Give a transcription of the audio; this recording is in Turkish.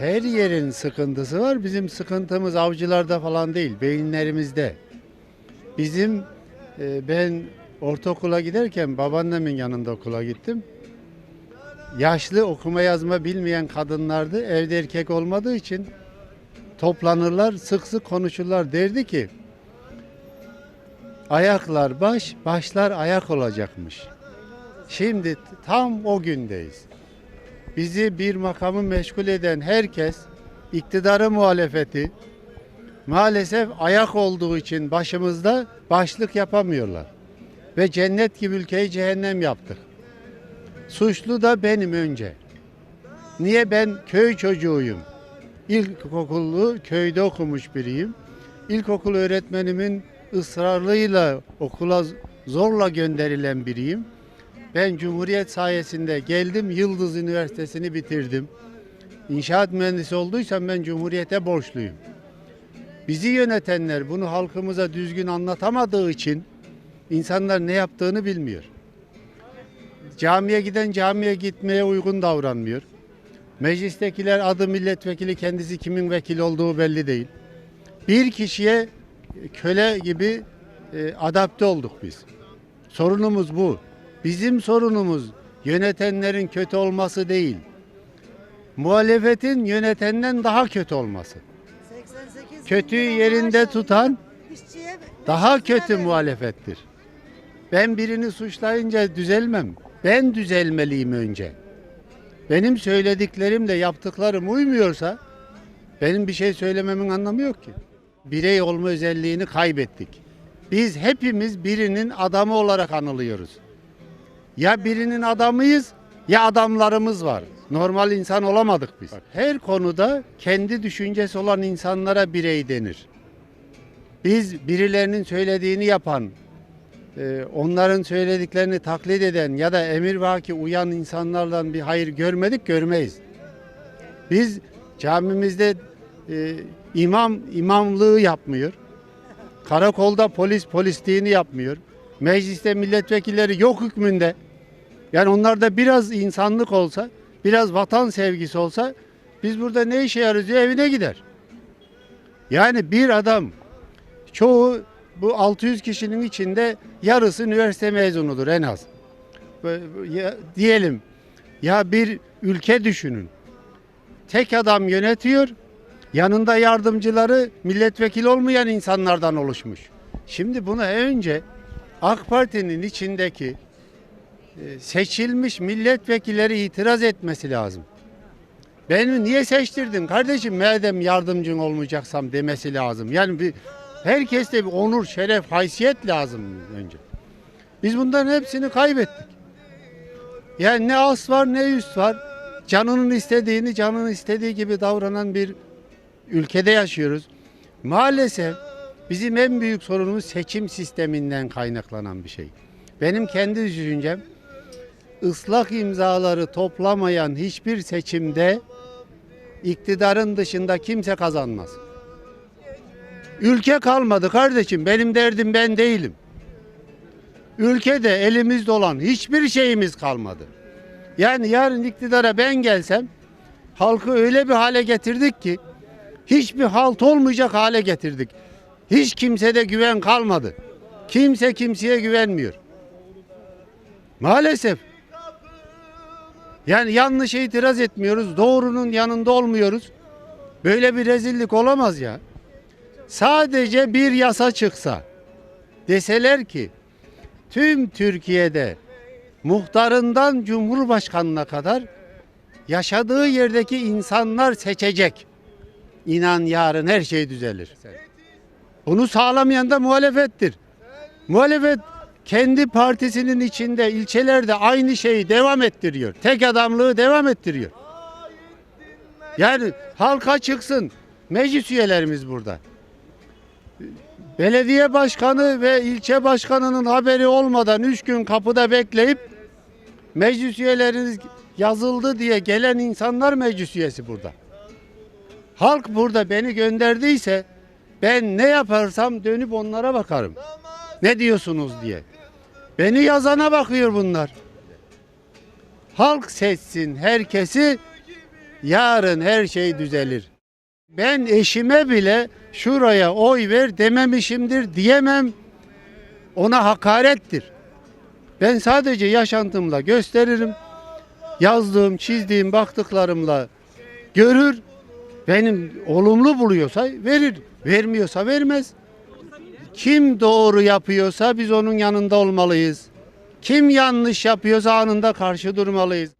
Her yerin sıkıntısı var. Bizim sıkıntımız avcılarda falan değil, beyinlerimizde. Bizim e, ben ortaokula giderken babaannemin yanında okula gittim. Yaşlı okuma yazma bilmeyen kadınlardı. Evde erkek olmadığı için toplanırlar, sık sık konuşurlar. Derdi ki ayaklar baş, başlar ayak olacakmış. Şimdi tam o gündeyiz. Bizi bir makamı meşgul eden herkes iktidarı muhalefeti maalesef ayak olduğu için başımızda başlık yapamıyorlar. Ve cennet gibi ülkeyi cehennem yaptık. Suçlu da benim önce. Niye ben köy çocuğuyum? İlkokullu köyde okumuş biriyim. İlkokul öğretmenimin ısrarlığıyla okula zorla gönderilen biriyim. Ben Cumhuriyet sayesinde geldim, Yıldız Üniversitesi'ni bitirdim. İnşaat mühendisi olduysam ben Cumhuriyete borçluyum. Bizi yönetenler bunu halkımıza düzgün anlatamadığı için insanlar ne yaptığını bilmiyor. Camiye giden camiye gitmeye uygun davranmıyor. Meclistekiler adı milletvekili kendisi kimin vekili olduğu belli değil. Bir kişiye köle gibi e, adapte olduk biz. Sorunumuz bu. Bizim sorunumuz yönetenlerin kötü olması değil. Muhalefetin yönetenden daha kötü olması. 88 Kötüyü milyon yerinde tutan daha kötü muhalefettir. Ben birini suçlayınca düzelmem. Ben düzelmeliyim önce. Benim söylediklerimle yaptıklarım uymuyorsa benim bir şey söylememin anlamı yok ki. Birey olma özelliğini kaybettik. Biz hepimiz birinin adamı olarak anılıyoruz. Ya birinin adamıyız ya adamlarımız var. Normal insan olamadık biz. Her konuda kendi düşüncesi olan insanlara birey denir. Biz birilerinin söylediğini yapan, e, onların söylediklerini taklit eden ya da emir vaki uyan insanlardan bir hayır görmedik, görmeyiz. Biz camimizde e, imam imamlığı yapmıyor. Karakolda polis polisliğini yapmıyor. Mecliste milletvekilleri yok hükmünde. Yani onlarda biraz insanlık olsa, biraz vatan sevgisi olsa biz burada ne işe yarıyoruz diye evine gider. Yani bir adam çoğu bu 600 kişinin içinde yarısı üniversite mezunudur en az. Ya, diyelim ya bir ülke düşünün. Tek adam yönetiyor. Yanında yardımcıları milletvekili olmayan insanlardan oluşmuş. Şimdi buna önce AK Parti'nin içindeki e, seçilmiş milletvekilleri itiraz etmesi lazım. Beni niye seçtirdin kardeşim madem yardımcın olmayacaksam demesi lazım. Yani bir herkeste bir onur, şeref, haysiyet lazım önce. Biz bunların hepsini kaybettik. Yani ne as var ne üst var. Canının istediğini canının istediği gibi davranan bir ülkede yaşıyoruz. Maalesef bizim en büyük sorunumuz seçim sisteminden kaynaklanan bir şey. Benim kendi düşüncem ıslak imzaları toplamayan hiçbir seçimde iktidarın dışında kimse kazanmaz. Ülke kalmadı kardeşim. Benim derdim ben değilim. Ülkede elimizde olan hiçbir şeyimiz kalmadı. Yani yarın iktidara ben gelsem halkı öyle bir hale getirdik ki hiçbir halt olmayacak hale getirdik. Hiç kimsede güven kalmadı. Kimse kimseye güvenmiyor. Maalesef. Yani yanlış itiraz etmiyoruz. Doğrunun yanında olmuyoruz. Böyle bir rezillik olamaz ya. Sadece bir yasa çıksa deseler ki tüm Türkiye'de muhtarından cumhurbaşkanına kadar yaşadığı yerdeki insanlar seçecek. İnan yarın her şey düzelir. Bunu sağlamayan da muhalefettir. Muhalefet kendi partisinin içinde ilçelerde aynı şeyi devam ettiriyor. Tek adamlığı devam ettiriyor. Yani halka çıksın. Meclis üyelerimiz burada. Belediye başkanı ve ilçe başkanının haberi olmadan 3 gün kapıda bekleyip meclis üyeleriniz yazıldı diye gelen insanlar meclis üyesi burada. Halk burada beni gönderdiyse ben ne yaparsam dönüp onlara bakarım. Ne diyorsunuz diye. Beni yazana bakıyor bunlar. Halk seçsin herkesi yarın her şey düzelir. Ben eşime bile şuraya oy ver dememişimdir diyemem. Ona hakarettir. Ben sadece yaşantımla gösteririm. Yazdığım, çizdiğim, baktıklarımla görür. Benim olumlu buluyorsa verir. Vermiyorsa vermez. Kim doğru yapıyorsa biz onun yanında olmalıyız. Kim yanlış yapıyorsa anında karşı durmalıyız.